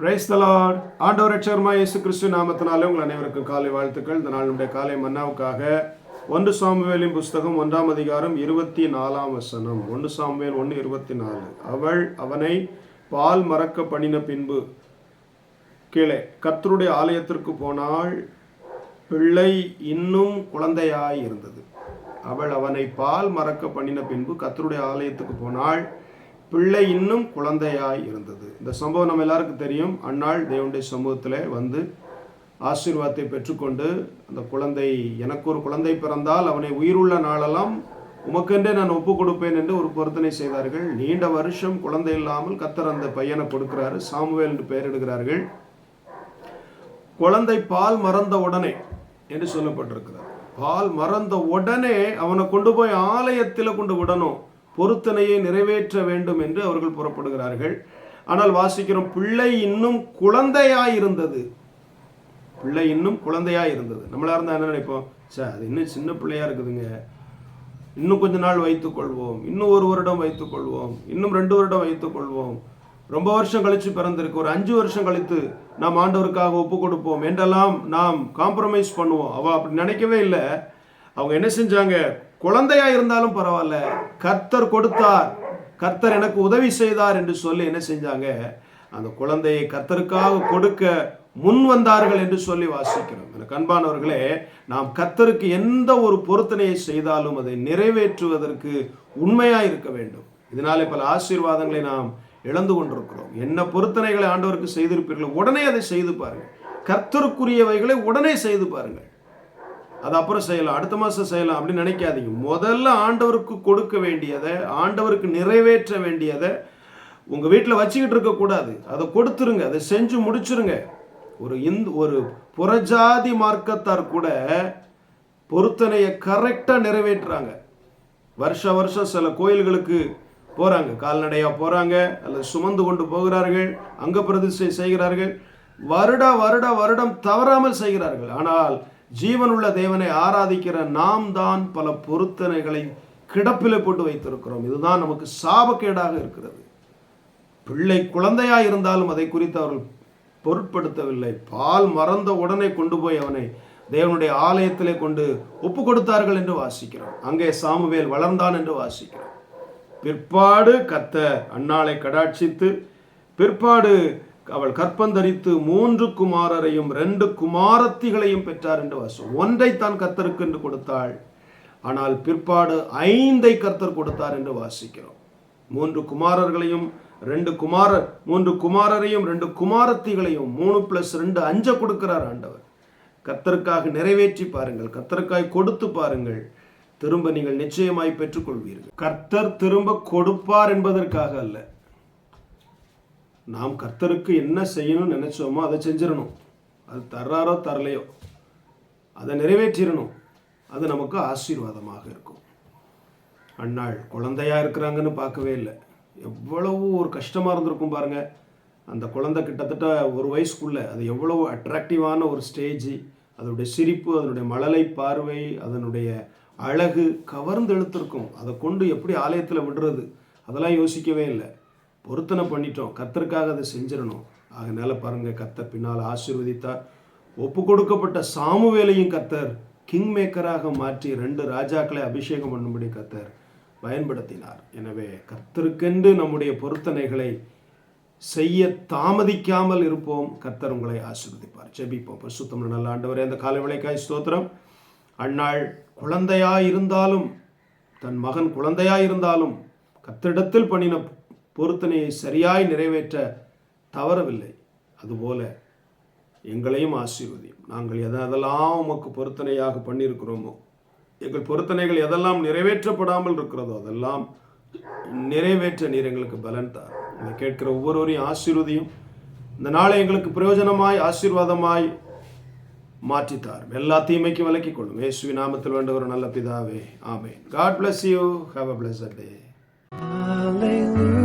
Price தலாட் ஆண்டவர் ரட்சகர்மா இயேசு கிறிஸ்து நாமத்தினாலே உங்கள் அனைவருக்கும் காலை வாழ்த்துக்கள். இந்த நாளுடைய காலை மன்னாவுக்காக ஒன்று சாமுவேலின் புஸ்தகம் ஒன்றாம் அதிகாரம் இருபத்தி நாலாம் வசனம். ஒன்று சாமுவேல் ஒன்று இருபத்தி நாலு. அவள் அவனை பால் மறக்க பண்ணின பின்பு கீழே கத்தருடைய ஆலயத்திற்கு போனாள். பிள்ளை இன்னும் குழந்தையாய் இருந்தது. அவள் அவனை பால் மறக்க பண்ணின பின்பு கத்தருடைய ஆலயத்துக்கு போனாள். பிள்ளை இன்னும் குழந்தையாய் இருந்தது. இந்த சம்பவம் நம்ம எல்லாருக்கும் தெரியும். அன்னாள் தேவனுடைய சமூகத்தில் வந்து ஆசீர்வாதத்தை பெற்றுக்கொண்டு அந்த குழந்தை எனக்கு ஒரு குழந்தை பிறந்தால் அவனை உயிருள்ள நாளெல்லாம் உமக்கென்றே நான் ஒப்பு கொடுப்பேன் என்று ஒரு பொருத்தனை செய்தார்கள். நீண்ட வருஷம் குழந்தை இல்லாமல் கத்தர் அந்த பையனை கொடுக்கிறாரு. சாமுவேல் என்று பெயரிடுகிறார்கள். குழந்தை பால் மறந்த உடனே என்று சொல்லப்பட்டிருக்கிறார் பால் மறந்த உடனே அவனை கொண்டு போய் ஆலயத்தில் கொண்டு விடணும். பொருத்தனையை நிறைவேற்ற வேண்டும் என்று அவர்கள் புறப்படுகிறார்கள். ஆனால் வாசிக்கிறோம் பிள்ளை இன்னும் குழந்தையாய் இருந்தது பிள்ளை இன்னும் குழந்தையாக இருந்தது நம்மளா இருந்தால் என்ன நினைப்போம்? சார் அது இன்னும் சின்ன பிள்ளையாக இருக்குதுங்க. இன்னும் கொஞ்ச நாள் வைத்துக்கொள்வோம் இன்னும் ஒரு வருடம் வைத்துக்கொள்வோம் இன்னும் ரெண்டு வருடம் வைத்துக்கொள்வோம் ரொம்ப வருஷம் கழித்து பிறந்திருக்கு. ஒரு அஞ்சு வருஷம் கழித்து நாம் ஆண்டவருக்காக ஒப்பு கொடுப்போம். என்றெல்லாம் நாம் காம்ப்ரமைஸ் பண்ணுவோம். அவள் அப்படி நினைக்கவே இல்லை. அவங்க என்ன செஞ்சாங்க? குழந்தையா இருந்தாலும் பரவாயில்ல. கர்த்தர் கொடுத்தார். கர்த்தர் எனக்கு உதவி செய்தார் என்று சொல்லி என்ன செஞ்சாங்க? அந்த குழந்தையை கர்த்தருக்காக கொடுக்க முன் வந்தார்கள் என்று சொல்லி வாசிக்கிறோம். எனக்கு அன்பானவர்களே நாம் கர்த்தருக்கு எந்த ஒரு பொருத்தனையை செய்தாலும் அதை நிறைவேற்றுவதற்கு உண்மையாக இருக்க வேண்டும். இதனாலே பல ஆசீர்வாதங்களை நாம் இழந்து கொண்டிருக்கிறோம். என்ன பொருத்தனைகளை ஆண்டவருக்கு செய்திருப்பீர்கள் உடனே அதை செய்து பாருங்கள். கர்த்தருக்குரியவைகளை உடனே செய்து பாருங்கள். அது அப்புறம் செய்யலாம். அடுத்த மாதம் செய்யலாம் அப்படின்னு நினைக்காதீங்க. முதல்ல ஆண்டவருக்கு கொடுக்க வேண்டியதை ஆண்டவருக்கு நிறைவேற்ற வேண்டியதை உங்கள் வீட்டில் வச்சுக்கிட்டு இருக்கக்கூடாது அதை கொடுத்துருங்க. அதை செஞ்சு முடிச்சுருங்க. ஒரு இந்து ஒரு புறஜாதி மார்க்கத்தார் கூட பொருத்தனையை கரெக்டாக நிறைவேற்றுறாங்க. வருஷ வருஷம் சில கோயில்களுக்கு போகிறாங்க கால்நடையாக போகிறாங்க அல்லது சுமந்து கொண்டு போகிறார்கள் அங்க பிரதிஷ்டை செய்கிறார்கள். வருட வருட வருடம் தவறாமல் செய்கிறார்கள். ஆனால் ஜீவனுள்ள தேவனை ஆராதிக்கிற நாம் தான் பல பொருத்தனைகளை கிடப்பில போட்டு வைத்திருக்கிறோம். இதுதான் நமக்கு சாபக்கேடாக இருக்கிறது. பிள்ளை குழந்தையா இருந்தாலும் அதை குறித்து அவர்கள் பொருட்படுத்தவில்லை. பால் மறந்த உடனே கொண்டு போய் அவனை தேவனுடைய ஆலயத்திலே கொண்டு ஒப்பு கொடுத்தார்கள் என்று வாசிக்கிறோம். அங்கே சாமுவேல் வளர்ந்தான் என்று வாசிக்கிறோம். பிற்பாடு கத்த அன்னாலை கடாட்சித்து பிற்பாடு அவள் கற்பந்தரித்து மூன்று குமாரரையும் ரெண்டு குமாரத்திகளையும் பெற்றார் என்று வாசம். ஒன்றை தான் கத்தருக்கு என்று கொடுத்தாள். ஆனால் பிற்பாடு ஐந்தை கர்த்தர் கொடுத்தார் என்று வாசிக்கிறோம். மூன்று குமாரர்களையும் ரெண்டு குமாரர் மூன்று குமாரரையும் ரெண்டு குமாரத்திகளையும் மூணு பிளஸ் ரெண்டு அஞ்ச கொடுக்கிறார் ஆண்டவர். கத்தருக்காக நிறைவேற்றி பாருங்கள். கத்தருக்காய் கொடுத்து பாருங்கள். திரும்ப நீங்கள் நிச்சயமாய் பெற்றுக்கொள்வீர்கள். கர்த்தர் திரும்ப கொடுப்பார் என்பதற்காக அல்ல. நாம் கர்த்தருக்கு என்ன செய்யணும்னு நினச்சோமோ அதை செஞ்சிடணும். அது தர்றாரோ தரலையோ அதை நிறைவேற்றிடணும். அது நமக்கு ஆசீர்வாதமாக இருக்கும். அண்ணாள் குழந்தையாக இருக்கிறாங்கன்னு பார்க்கவே இல்லை. எவ்வளவு ஒரு கஷ்டமாக இருந்திருக்கும் பாருங்க. அந்த குழந்தை கிட்டத்தட்ட ஒரு வயசுக்குள்ள அது எவ்வளவு அட்ராக்டிவான ஒரு ஸ்டேஜ் அதனுடைய சிரிப்பு அதனுடைய மழலை பார்வை அதனுடைய அழகு கவர்ந்து இழுத்திருக்கும் அதை கொண்டு எப்படி ஆலயத்தில் விடுறது? அதெல்லாம் யோசிக்கவே இல்லை. பொருத்தனை பண்ணிட்டோம். கத்தருக்காக அதை செஞ்சிடணும். அதனால பாருங்க கத்தர் பின்னால் ஆசீர்வதித்தார். ஒப்பு கொடுக்கப்பட்ட சாமுவேலையும் கத்தர் கிங் மேக்கராக மாற்றி ரெண்டு ராஜாக்களை அபிஷேகம் பண்ணும்படி கத்தர் பயன்படுத்தினார். எனவே கத்தருக்கென்று நம்முடைய பொருத்தனைகளை செய்ய தாமதிக்காமல் இருப்போம். கத்தர் உங்களை ஆசீர்வதிப்பார். ஜெபிப்போம். பரிசுத்தம் நல்ல ஆண்டவரே அந்த காலை விளைக்காய் ஸ்தோத்திரம். அன்னாள் குழந்தையாய் இருந்தாலும் தன் மகன் குழந்தையாய் இருந்தாலும் கத்திடத்தில் பண்ணின பொருத்தனையை சரியாய் நிறைவேற்ற தவறவில்லை. அதுபோல எங்களையும் ஆசீர்வதியும். நாங்கள் எதை எதெல்லாம் உமக்கு பொருத்தனையாக பண்ணியிருக்கிறோமோ எங்கள் பொருத்தனைகள் எதெல்லாம் நிறைவேற்றப்படாமல் இருக்கிறதோ அதெல்லாம் நிறைவேற்ற நீர் எங்களுக்கு பலன் தார் உங்களை கேட்கிற ஒவ்வொருவரையும் ஆசீர்வதியும் இந்த நாளை எங்களுக்கு பிரயோஜனமாய் ஆசீர்வாதமாய் மாற்றித்தார் எல்லா தீமைக்கும் விலக்கிக் கொள்ளும். இயேசுவி நாமத்தில் வேண்ட ஒரு நல்ல பிதாவே. Amen. God bless you have a blessed day Hallelujah.